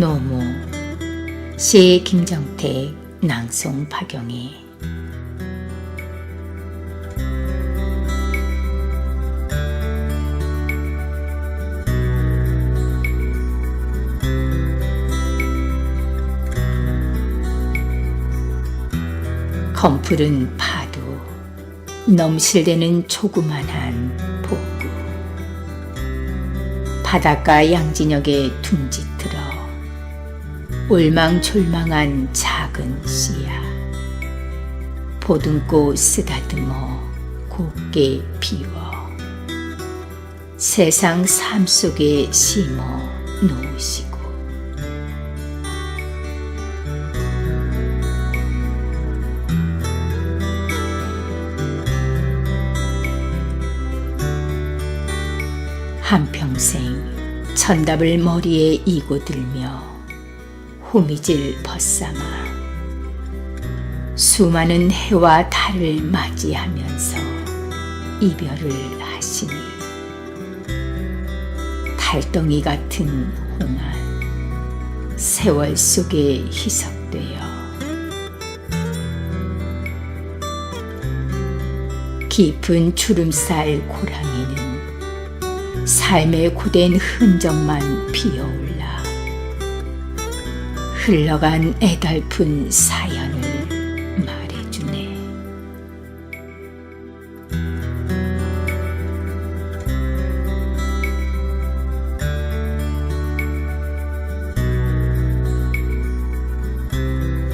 노무. 시 김정택 낭송 박영희 검푸른 파도 넘실대는 조그만한 복구. 바닷가 양진역에 둥지틀어 울망졸망한 작은 씨야. 보듬고 쓰다듬어 곱게 비워. 세상 삶 속에 심어 놓으시고. 한평생 천답을 머리에 이고 들며 호미질 벗삼아 수많은 해와 달을 맞이하면서 이별을 하시니 달덩이 같은 홍한 세월 속에 희석되어 깊은 주름살 고랑이는 삶의 고된 흔적만 피어올라 흘러간 애달픈 사연을 말해주네.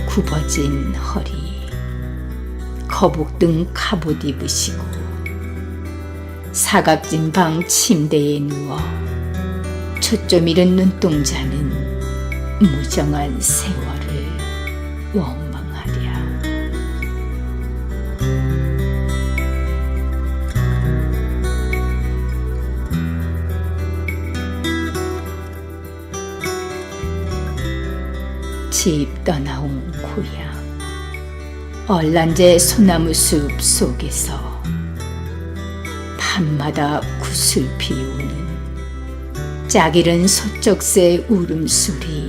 굽어진 허리, 거북등 갑옷 입으시고 사각진 방 침대에 누워 초점 잃은 눈동자는 무정한 세월을 원망하랴. 집 떠나온 고향 얼란제 소나무 숲 속에서 밤마다 구슬 피우는 짝이른 소쩍새 울음소리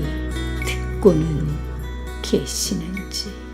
듣고는 계시는지